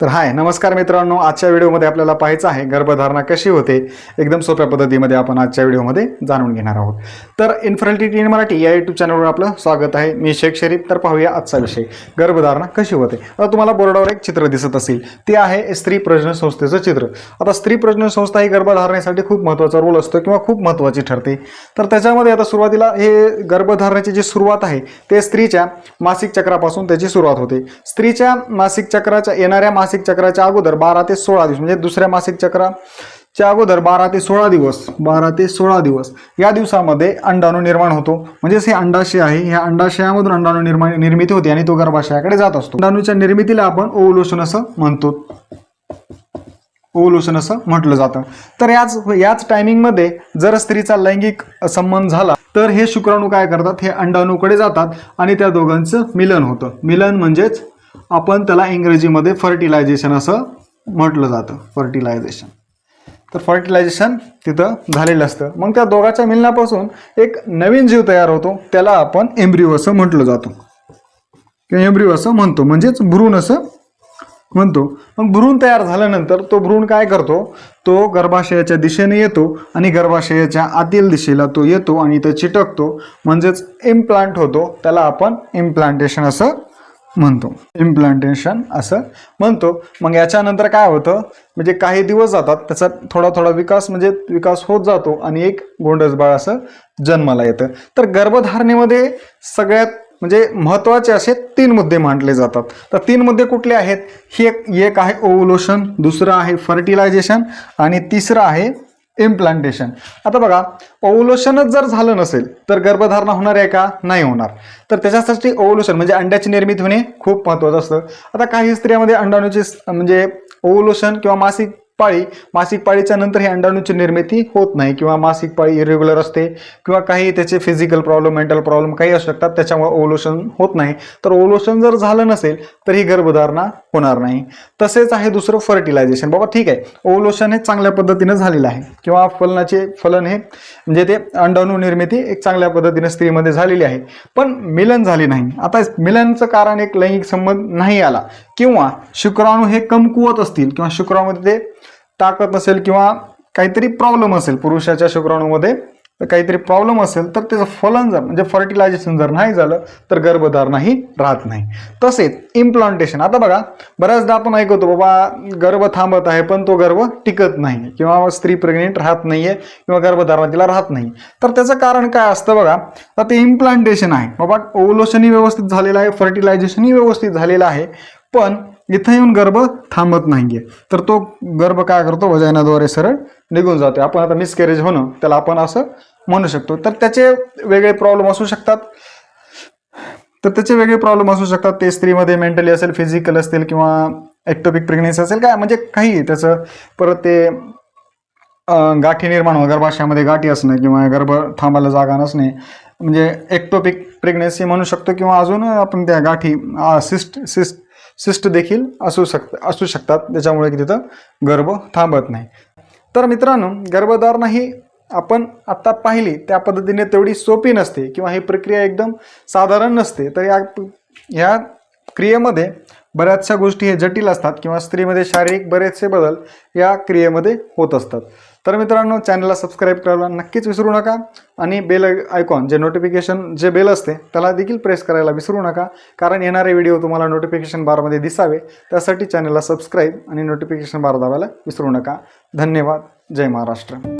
तर हाय नमस्कार मित्रांनो. आजच्या व्हिडिओमध्ये आपल्याला पाहायचं आहे गर्भधारणा कशी होते? एकदम सोप्या पद्धतीमध्ये आपण आजच्या व्हिडिओमध्ये जाणून घेणार आहोत. तर इन्फर्टिलिटी इन मराठी या यूट्यूब चॅनलवर आपलं स्वागत आहे. मी शेख शरीफ तर पाहूया आजचा विषय गर्भधारणा कशी होते? आता तुम्हाला बोर्डावर एक चित्र दिसत असेल. ते आहे स्त्री प्रजनन संस्थेचं चित्र. आता स्त्री प्रजनन संस्था ही गर्भधारणेसाठी खूप महत्त्वाचा रोल असतो किंवा खूप महत्त्वाची ठरते. तर त्याच्यामध्ये आता सुरुवातीला हे गर्भधारणेची जी सुरुवात आहे ते स्त्रीच्या मासिक चक्रापासून त्याची सुरुवात होते. स्त्रीच्या मासिक चक्राच्या येणाऱ्या मासिक मासिक चक्राच्या अगोदर बारा ते सोळा दिवस म्हणजे दुसऱ्या मासिक चक्राच्या अगोदर बारा ते सोळा दिवस बारा ते सोळा दिवस या दिवसामध्ये अंडाणू निर्माण होतो. म्हणजेच हे अंडाशय आहे. ह्या अंडाशयामधून अंडाणू निर्माण निर्मिती होते आणि तो गर्भाशयाकडे जात असतो. अंडाणूच्या निर्मितीला आपण ओव्हुलेशन असं म्हणतो. ओव्हुलेशन असं म्हटलं जातं. तर याच याच टायमिंगमध्ये जर स्त्रीचा लैंगिक संबंध झाला तर हे शुक्राणू काय करतात? हे अंडाणूकडे जातात आणि त्या दोघांचं मिलन होतं. मिलन म्हणजेच आपण त्याला इंग्रजीमध्ये फर्टिलायझेशन असं म्हटलं जातं फर्टिलायझेशन तर फर्टिलायझेशन तिथं झालेलं असतं. मग त्या दोघाच्या मिलनापासून एक नवीन जीव तयार होतो त्याला आपण एम्ब्रिओ असं म्हटलं जातं. किंवा एम्ब्रिओ असं म्हणतो म्हणजेच भ्रूण असं म्हणतो. मग भ्रूण तयार झाल्यानंतर तो भ्रूण काय करतो? तो गर्भाशयाच्या दिशेने येतो आणि गर्भाशयाच्या आतील दिशेला तो येतो आणि इथं चिटकतो. म्हणजेच इम्प्लांट होतो त्याला आपण इम्प्लांटेशन असं म्हणतो. इम्प्लांटेशन असं म्हणतो. मग याच्यानंतर काय होतं? म्हणजे काही दिवस जातात त्याचा थोडा थोडा विकास म्हणजे विकास होत जातो आणि एक गोंडस बाळ असं जन्माला येतं. तर गर्भधारणेमध्ये सगळ्यात म्हणजे महत्त्वाचे असे तीन मुद्दे मांडले जातात. तर तीन मुद्दे कुठले आहेत? हे एक एक आहे ओव्हुलेशन दुसरं आहे फर्टिलायझेशन आणि तिसरं आहे इम्प्लांटेशन आता बघा ओव्हुलेशनच जर झालं नसेल तर गर्भधारणा होणार आहे का? नाही होणार. तर त्याच्यासाठी ओव्हुलेशन म्हणजे अंड्याची निर्मिती होणे खूप महत्त्वाचं असतं. आता काही स्त्रियामध्ये अंडाणूचे म्हणजे ओव्हुलेशन किंवा मासिक पाळी मासिक पाळीच्या नंतर ही अंडाणूची निर्मिती होत नाही किंवा मासिक पाळी इरेग्युलर असते किंवा काही त्याचे फिजिकल प्रॉब्लेम मेंटल प्रॉब्लेम काही असू शकतात त्याच्यामुळे ओलोशन होत नाही. तर ओलोशन जर झालं नसेल तर ही गर्भधारणा होणार नाही. तसेच आहे दुसरं फर्टिलायझेशन बाबा ठीक आहे. ओलोशन हे चांगल्या पद्धतीनं झालेलं आहे. किंवा फलनाचे फलन हे म्हणजे ते अंडाणू निर्मिती एक चांगल्या पद्धतीने स्त्रीमध्ये झालेली आहे. पण मिलन झाले नाही. आता मिलनचं कारण एक लैंगिक संबंध नाही आला. किंवा शुक्राणू हे कमकुवत असतील किंवा शुक्रामध्ये ते ताकद नसेल किंवा काहीतरी प्रॉब्लेम असेल पुरुषाच्या शुक्राणूमध्ये तर काहीतरी प्रॉब्लेम असेल तर त्याचं फलन जर म्हणजे फर्टिलायझेशन जर नाही झालं तर गर्भधारणाही राहत नाही. तसेच इम्प्लांटेशन आता बघा बऱ्याचदा आपण ऐकतो बाबा गर्भ थांबत आहे पण तो गर्भ टिकत नाही किंवा स्त्री प्रेग्नेंट राहत नाही आहे किंवा गर्भधारणा तिला राहत नाही. तर त्याचं कारण काय असतं बघा तर ते इम्प्लांटेशन आहे. बाबा ओलोशनही व्यवस्थित झालेलं आहे फर्टिलायझेशनही व्यवस्थित झालेलं आहे पण इथं येऊन गर्भ थांबत नाहीये. तर तो गर्भ काय करतो? वजनाद्वारे सरळ निघून जातो आपण आता मिसकॅरेज होणं त्याला आपण असं म्हणू शकतो. तर त्याचे वेगळे प्रॉब्लेम असू शकतात. तर त्याचे वेगळे प्रॉब्लेम असू शकतात. ते स्त्रीमध्ये मेंटली असेल फिजिकल असतील किंवा एक्टोपिक प्रेग्नेन्सी असेल काय म्हणजे काही त्याचं परत ते गाठी निर्माण होणं गर्भाशयामध्ये गाठी असणं किंवा गर्भ थांबायला जागा नसणे. म्हणजे एक्टोपिक प्रेग्नेन्सी म्हणू शकतो किंवा अजून आपण त्या गाठी सिस्ट सिस्ट सिस्ट देखील असू शक असू शकतात. त्याच्यामुळे की तिथं गर्भ थांबत नाही. तर मित्रांनो गर्भधारणा ही आपण आत्ता पाहिली त्या पद्धतीने तेवढी सोपी नसते किंवा ही प्रक्रिया एकदम साधारण नसते. तर या ह्या क्रियेमध्ये बऱ्याचशा गोष्टी हे जटिल असतात किंवा स्त्रीमध्ये शारीरिक बरेचसे बदल या क्रियेमध्ये होत असतात. तर मित्रांनो चॅनलला सबस्क्राईब करायला नक्कीच विसरू नका आणि बेल आयकॉन जे नोटिफिकेशन जे बेल असते त्याला देखील प्रेस करायला विसरू नका. कारण येणारे व्हिडिओ तुम्हाला नोटिफिकेशन बारमध्ये दिसावे. त्यासाठी चॅनलला सबस्क्राईब आणि नोटिफिकेशन बार दाबायला विसरू नका. धन्यवाद. जय महाराष्ट्र.